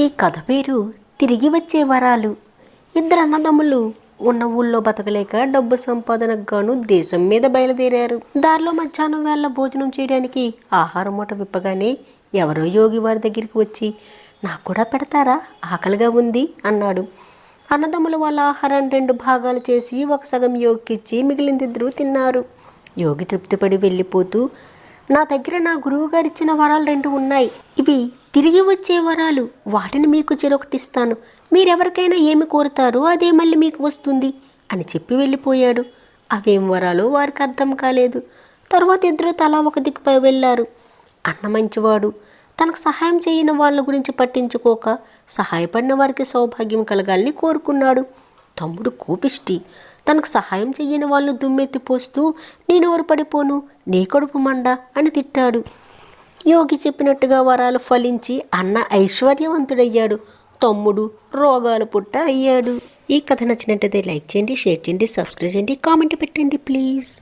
ఈ కథ పేరు తిరిగి వచ్చే వరాలు. ఇద్దరు అన్నదమ్ములు ఉన్న ఊళ్ళో బతకలేక డబ్బు సంపాదనకు గాను దేశం మీద బయలుదేరారు. దారిలో మధ్యాహ్నం వేళ భోజనం చేయడానికి ఆహారం మూట విప్పగానే ఎవరో యోగి వారి దగ్గరికి వచ్చి నాకు కూడా పెడతారా? ఆకలిగా ఉంది అన్నాడు. అన్నదమ్ముల వాళ్ళ ఆహారాన్ని రెండు భాగాలు చేసి ఒక సగం యోగికిచ్చి మిగిలిందిద్దరూ తిన్నారు. యోగి తృప్తిపడి వెళ్ళిపోతూ నా దగ్గర నా గురువుగారు ఇచ్చిన వరాలు రెండు ఉన్నాయి. ఇవి తిరిగి వచ్చే వరాలు. వాటిని మీకు చెరొకటిస్తాను. మీరెవరికైనా ఏమి కోరుతారో అదే మళ్ళీ మీకు వస్తుంది అని చెప్పి వెళ్ళిపోయాడు. అవేం వరాలు వారికి అర్థం కాలేదు. తర్వాత ఇద్దరు తలా ఒక దిక్కుపై వెళ్ళారు. అన్న మంచివాడు. తనకు సహాయం చేయని వాళ్ళ గురించి పట్టించుకోక సహాయపడిన వారికి సౌభాగ్యం కలగాలని కోరుకున్నాడు. తమ్ముడు కోపిష్టి. తనకు సహాయం చెయ్యని వాళ్ళు దుమ్మెత్తి పోస్తూ నేనెవరు పడిపోను నీ కడుపు మండ అని తిట్టాడు. యోగి చెప్పినట్టుగా వరాలు ఫలించి అన్న ఐశ్వర్యవంతుడయ్యాడు. తమ్ముడు రోగాలు పుట్ట అయ్యాడు. ఈ కథ నచ్చినట్టయితే లైక్ చేయండి షేర్ చేయండి సబ్స్క్రైబ్ చేయండి కామెంట్ పెట్టండి ప్లీజ్.